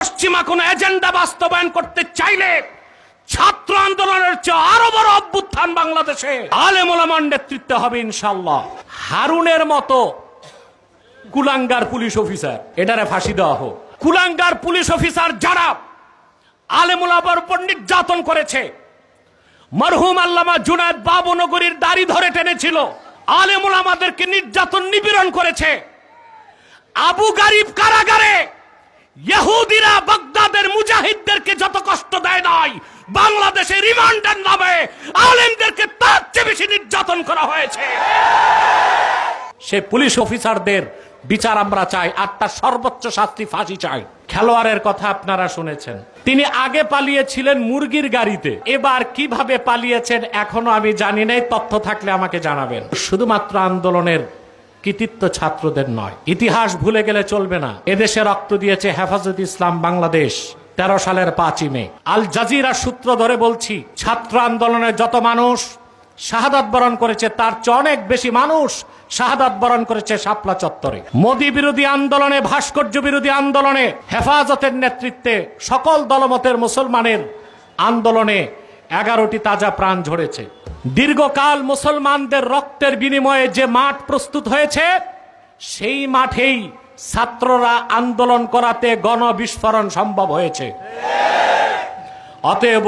পশ্চিমা কোন এজেন্ডা বাস্তবায়ন করতে চাইলে ছাত্র আন্দোলনের চেয়ে আরও বড় অভ্যুত্থান বাংলাদেশে আলেমোলামার নেতৃত্বে হবে ইনশাল্লাহ হারুনের মতো কুলাঙ্গার পুলিশ অফিসার, এটারে ফাঁসি দেওয়া হোক। কুলাঙ্গার পুলিশ অফিসার যারা আলেমুলাবার উপর নির্যাতন করেছে, মরহুম আল্লামা জুনায়দ বাবুনগরীর দাড়ি ধরে টেনেছিল আলেমুল আমাদেরকে নির্যাতন নিপীড়ন করেছে। আবু গারিব কারাগারে ইহুদিরা বাগদাদের মুজাহিদদেরকে যত কষ্ট দেয় নাই বাংলাদেশে রিমান্ডের নামে আলেমদেরকে তার চেয়ে বেশি নির্যাতন করা হয়েছে। সে পুলিশ অফিসারদের বিচার আমরা চাই, আর তার সর্বোচ্চ শাস্তি ফাঁসি চাই। খেলোয়াড়ের কথা আপনারা শুনেছেন। তিনি আগে পালিয়েছিলেন মুরগির গাড়িতে। এবার কীভাবে পালিয়েছেন এখনও আমি জানি নাই, তথ্য থাকলে আমাকে জানাবেন। শুধুমাত্র আন্দোলনের কৃতিত্ব ছাত্রদের নয়। ইতিহাস ভুলে গেলে চলবে না। এদেশে রক্ত দিয়েছে হেফাজত ইসলাম বাংলাদেশ তেরো সালের পাঁচই মে। আল জাজিরা সূত্র ধরে বলছি, ছাত্র আন্দোলনের যত মানুষ শাহাদাত বরণ করেছে, তার চেয়ে অনেক বেশি মানুষ শাহাদাত বরণ করেছে শাপলা চত্বরে। মোদী বিরোধী আন্দোলনে, ভাস্কর্য বিরোধী আন্দোলনে, হেফাজতের নেতৃত্বে সকল দলমতের মুসলমানের আন্দোলনে এগারোটি তাজা প্রাণ ঝরেছে। দীর্ঘকাল মুসলমানদের রক্তের বিনিময়ে যে মাঠ প্রস্তুত হয়েছে, সেই মাঠেই ছাত্ররা আন্দোলন করাতে গণবিস্ফোরণ সম্ভব হয়েছে। অতএব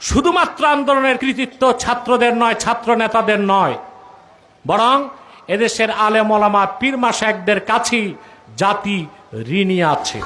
শুধুমাত্র আন্দোলনের কৃতিত্ব ছাত্রদের নয়, ছাত্র নেতাদের নয়, বরং এদেশের আলেম ওলামা পীরমা শেখদের কাছেই জাতি ঋণী আছে।